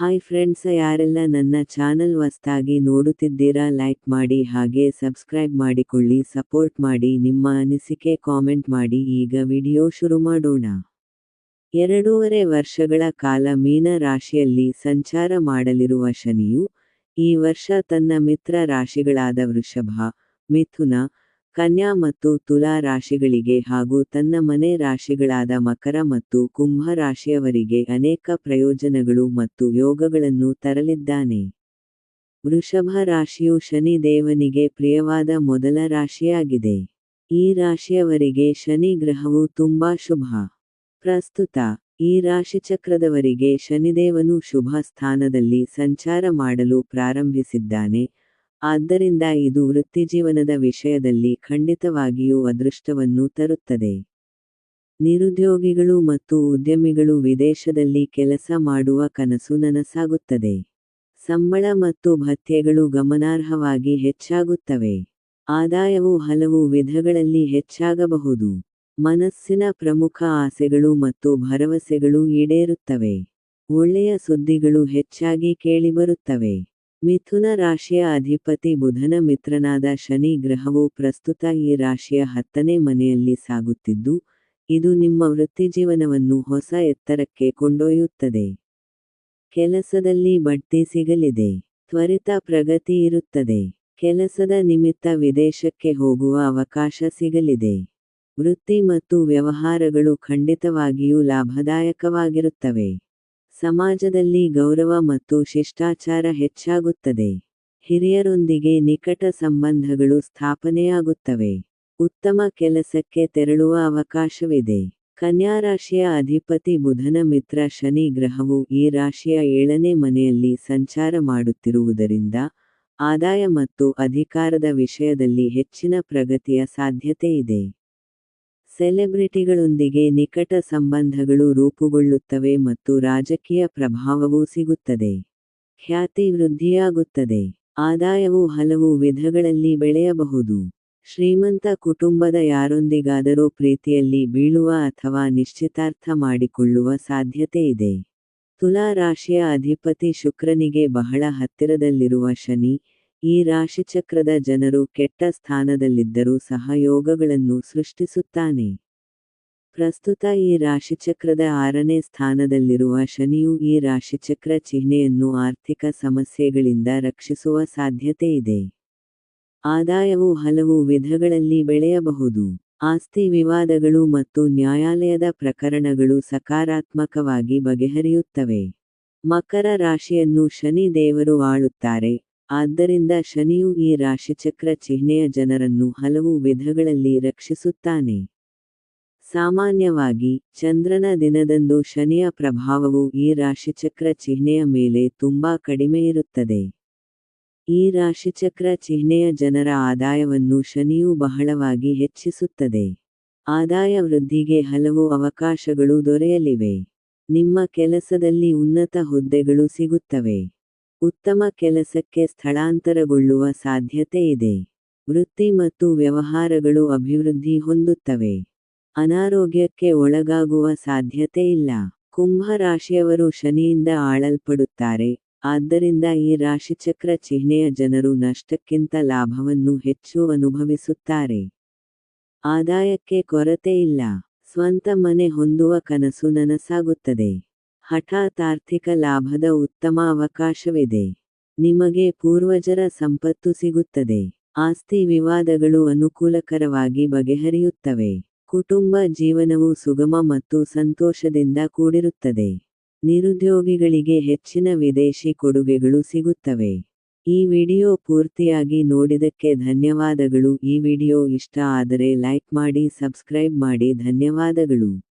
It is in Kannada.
ಹಾಯ್ ಫ್ರೆಂಡ್ಸ್ ಯಾರೆಲ್ಲ ನನ್ನ ಚಾನಲ್ ಹೊಸ್ತಾಗಿ ನೋಡುತ್ತಿದ್ದೀರಾ ಲೈಕ್ ಮಾಡಿ, ಹಾಗೆ ಸಬ್ಸ್ಕ್ರೈಬ್ ಮಾಡಿಕೊಳ್ಳಿ ಸಪೋರ್ಟ್ ಮಾಡಿ, ನಿಮ್ಮ ಅನಿಸಿಕೆ ಕಾಮೆಂಟ್ ಮಾಡಿ, ಈಗ ವಿಡಿಯೋ ಶುರು ಮಾಡೋಣ. ಎರಡೂವರೆ ವರ್ಷಗಳ ಕಾಲ ಮೀನ ರಾಶಿಯಲ್ಲಿ ಸಂಚಾರ ಮಾಡಲಿರುವ ಶನಿಯು, ಈ ವರ್ಷ ತನ್ನ ಮಿತ್ರ ರಾಶಿಗಳಾದ ವೃಷಭ, ಮಿಥುನ ಕನ್ಯಾ ಮತ್ತು ತುಲಾ ರಾಶಿಗಳಿಗೆ ಹಾಗೂ ತನ್ನ ಮನೆ ರಾಶಿಗಳಾದ ಮಕರ ಮತ್ತು ಕುಂಭ ರಾಶಿಯವರಿಗೆ ಅನೇಕ ಪ್ರಯೋಜನಗಳು ಮತ್ತು ಯೋಗಗಳನ್ನು ತರಲಿದ್ದಾನೆ. ವೃಷಭ ರಾಶಿಯು ಶನಿ ದೇವನಿಗೆ ಪ್ರಿಯವಾದ ಮೊದಲ ರಾಶಿಯಾಗಿದೆ. ಈ ರಾಶಿಯವರಿಗೆ ಶನಿ ಗ್ರಹವು ತುಂಬಾ ಶುಭ. ಪ್ರಸ್ತುತ, ಈ ರಾಶಿಚಕ್ರದವರಿಗೆ ಶನಿದೇವನು ಶುಭ ಸ್ಥಾನದಲ್ಲಿ ಸಂಚಾರ ಮಾಡಲು ಪ್ರಾರಂಭಿಸಿದ್ದಾನೆ. ಆದ್ದರಿಂದ ಇದು ವೃತ್ತಿಜೀವನದ ವಿಷಯದಲ್ಲಿ ಖಂಡಿತವಾಗಿಯೂ ಅದೃಷ್ಟವನ್ನು ತರುತ್ತದೆ. ನಿರುದ್ಯೋಗಿಗಳು ಮತ್ತು ಉದ್ಯಮಿಗಳು ವಿದೇಶದಲ್ಲಿ ಕೆಲಸ ಮಾಡುವ ಕನಸು ನನಸಾಗುತ್ತದೆ. ಸಂಬಳ ಮತ್ತು ಭತ್ಯೆಗಳು ಗಮನಾರ್ಹವಾಗಿ ಹೆಚ್ಚಾಗುತ್ತವೆ. ಆದಾಯವು ಹಲವು ವಿಧಗಳಲ್ಲಿ ಹೆಚ್ಚಾಗಬಹುದು. ಮನಸ್ಸಿನ ಪ್ರಮುಖ ಆಸೆಗಳು ಮತ್ತು ಭರವಸೆಗಳು ಈಡೇರುತ್ತವೆ. ಒಳ್ಳೆಯ ಸುದ್ದಿಗಳು ಹೆಚ್ಚಾಗಿ ಕೇಳಿಬರುತ್ತವೆ. ಮಿಥುನ ರಾಶಿಯ ಅಧಿಪತಿ ಬುಧನ ಮಿತ್ರನಾದ ಶನಿ ಗ್ರಹವು ಪ್ರಸ್ತುತ ಈ ರಾಶಿಯ ಹತ್ತನೇ ಮನೆಯಲ್ಲಿ ಸಾಗುತ್ತಿದ್ದು, ಇದು ನಿಮ್ಮ ವೃತ್ತಿಜೀವನವನ್ನು ಹೊಸ ಎತ್ತರಕ್ಕೆ ಕೊಂಡೊಯ್ಯುತ್ತದೆ. ಕೆಲಸದಲ್ಲಿ ಬಡ್ತಿ ಸಿಗಲಿದೆ. ತ್ವರಿತ ಪ್ರಗತಿ ಇರುತ್ತದೆ. ಕೆಲಸದ ನಿಮಿತ್ತ ವಿದೇಶಕ್ಕೆ ಹೋಗುವ ಅವಕಾಶ ಸಿಗಲಿದೆ. ವೃತ್ತಿ ಮತ್ತು ವ್ಯವಹಾರಗಳು ಖಂಡಿತವಾಗಿಯೂ ಲಾಭದಾಯಕವಾಗಿರುತ್ತವೆ. ಸಮಾಜದಲ್ಲಿ ಗೌರವ ಮತ್ತು ಶಿಷ್ಟಾಚಾರ ಹೆಚ್ಚಾಗುತ್ತದೆ. ಹಿರಿಯರೊಂದಿಗೆ ನಿಕಟ ಸಂಬಂಧಗಳು ಸ್ಥಾಪನೆಯಾಗುತ್ತವೆ. ಉತ್ತಮ ಕೆಲಸಕ್ಕೆ ತೆರಳುವ ಅವಕಾಶವಿದೆ. ಕನ್ಯಾ ರಾಶಿಯ ಅಧಿಪತಿ ಬುಧನ ಮಿತ್ರ ಶನಿ ಗ್ರಹವು ಈ ರಾಶಿಯ ಏಳನೇ ಮನೆಯಲ್ಲಿ ಸಂಚಾರ ಮಾಡುತ್ತಿರುವುದರಿಂದ ಆದಾಯ ಮತ್ತು ಅಧಿಕಾರದ ವಿಷಯದಲ್ಲಿ ಹೆಚ್ಚಿನ ಪ್ರಗತಿಯ ಸಾಧ್ಯತೆ ಇದೆ. ಸೆಲೆಬ್ರಿಟಿಗಳೊಂದಿಗೆ ನಿಕಟ ಸಂಬಂಧಗಳು ರೂಪುಗೊಳ್ಳುತ್ತವೆ ಮತ್ತು ರಾಜಕೀಯ ಪ್ರಭಾವವೂ ಸಿಗುತ್ತದೆ. ಖ್ಯಾತಿ ವೃದ್ಧಿಯಾಗುತ್ತದೆ. ಆದಾಯವು ಹಲವು ವಿಧಗಳಲ್ಲಿ ಬೆಳೆಯಬಹುದು. ಶ್ರೀಮಂತ ಕುಟುಂಬದ ಯಾರೊಂದಿಗಾದರೂ ಪ್ರೀತಿಯಲ್ಲಿ ಬೀಳುವ ಅಥವಾ ನಿಶ್ಚಿತಾರ್ಥ ಮಾಡಿಕೊಳ್ಳುವ ಸಾಧ್ಯತೆ ಇದೆ. ತುಲಾ ರಾಶಿಯ ಅಧಿಪತಿ ಶುಕ್ರನಿಗೆ ಬಹಳ ಹತ್ತಿರದಲ್ಲಿರುವ ಶನಿ ಈ ರಾಶಿಚಕ್ರದ ಜನರು ಕೆಟ್ಟ ಸ್ಥಾನದಲ್ಲಿದ್ದರೂ ಸಹ ಯೋಗಗಳನ್ನು ಸೃಷ್ಟಿಸುತ್ತಾನೆ. ಪ್ರಸ್ತುತ ಈ ರಾಶಿಚಕ್ರದ ಆರನೇ ಸ್ಥಾನದಲ್ಲಿರುವ ಶನಿಯು ಈ ರಾಶಿಚಕ್ರ ಚಿಹ್ನೆಯನ್ನು ಆರ್ಥಿಕ ಸಮಸ್ಯೆಗಳಿಂದ ರಕ್ಷಿಸುವ ಸಾಧ್ಯತೆ ಇದೆ. ಆದಾಯವು ಹಲವು ವಿಧಗಳಲ್ಲಿ ಬೆಳೆಯಬಹುದು. ಆಸ್ತಿ ವಿವಾದಗಳು ಮತ್ತು ನ್ಯಾಯಾಲಯದ ಪ್ರಕರಣಗಳು ಸಕಾರಾತ್ಮಕವಾಗಿ ಬಗೆಹರಿಯುತ್ತವೆ. ಮಕರ ರಾಶಿಯನ್ನು ಶನಿ ದೇವರು ಆಳುತ್ತಾರೆ. ಆದ್ದರಿಂದ ಶನಿಯು ಈ ರಾಶಿಚಕ್ರ ಚಿಹ್ನೆಯ ಜನರನ್ನು ಹಲವು ವಿಧಗಳಲ್ಲಿ ರಕ್ಷಿಸುತ್ತಾನೆ. ಸಾಮಾನ್ಯವಾಗಿ, ಚಂದ್ರನ ದಿನದಂದು ಶನಿಯ ಪ್ರಭಾವವು ಈ ರಾಶಿಚಕ್ರ ಚಿಹ್ನೆಯ ಮೇಲೆ ತುಂಬಾ ಕಡಿಮೆ ಇರುತ್ತದೆ. ಈ ರಾಶಿಚಕ್ರ ಚಿಹ್ನೆಯ ಜನರ ಆದಾಯವನ್ನು ಶನಿಯು ಬಹಳವಾಗಿ ಹೆಚ್ಚಿಸುತ್ತದೆ. ಆದಾಯ ವೃದ್ಧಿಗೆ ಹಲವು ಅವಕಾಶಗಳು ದೊರೆಯಲಿವೆ. ನಿಮ್ಮ ಕೆಲಸದಲ್ಲಿ ಉನ್ನತ ಹುದ್ದೆಗಳು ಸಿಗುತ್ತವೆ. ಉತ್ತಮ ಕೆಲಸಕ್ಕೆ ಸ್ಥಳಾಂತರಗೊಳ್ಳುವ ಸಾಧ್ಯತೆ ಇದೆ. ವೃತ್ತಿ ಮತ್ತು ವ್ಯವಹಾರಗಳು ಅಭಿವೃದ್ಧಿ ಹೊಂದುತ್ತವೆ. ಅನಾರೋಗ್ಯಕ್ಕೆ ಒಳಗಾಗುವ ಸಾಧ್ಯತೆ ಇಲ್ಲ. ಕುಂಭ ರಾಶಿಯವರು ಶನಿಯಿಂದ ಆಳಲ್ಪಡುತ್ತಾರೆ. ಆದ್ದರಿಂದ ಈ ರಾಶಿಚಕ್ರ ಚಿಹ್ನೆಯ ಜನರು ನಷ್ಟಕ್ಕಿಂತ ಲಾಭವನ್ನು ಹೆಚ್ಚು ಅನುಭವಿಸುತ್ತಾರೆ. ಆದಾಯಕ್ಕೆ ಕೊರತೆ ಇಲ್ಲ. ಸ್ವಂತ ಮನೆ ಹೊಂದುವ ಕನಸು ನನಸಾಗುತ್ತದೆ. ಹಠಾತ್ ಆರ್ಥಿಕ ಲಾಭದ ಉತ್ತಮ ಅವಕಾಶವಿದೆ. ನಿಮಗೆ ಪೂರ್ವಜರ ಸಂಪತ್ತು ಸಿಗುತ್ತದೆ. ಆಸ್ತಿ ವಿವಾದಗಳು ಅನುಕೂಲಕರವಾಗಿ ಬಗೆಹರಿಯುತ್ತವೆ. ಕುಟುಂಬ ಜೀವನವು ಸುಗಮ ಮತ್ತು ಸಂತೋಷದಿಂದ ಕೂಡಿರುತ್ತದೆ. ನಿರುದ್ಯೋಗಿಗಳಿಗೆ ಹೆಚ್ಚಿನ ವಿದೇಶಿ ಕೊಡುಗೆಗಳು ಸಿಗುತ್ತವೆ. ಈ ವಿಡಿಯೋ ಪೂರ್ತಿಯಾಗಿ ನೋಡಿದಕ್ಕೆ ಧನ್ಯವಾದಗಳು. ಈ ವಿಡಿಯೋ ಇಷ್ಟ ಆದರೆ ಲೈಕ್ ಮಾಡಿ, ಸಬ್ಸ್ಕ್ರೈಬ್ ಮಾಡಿ. ಧನ್ಯವಾದಗಳು.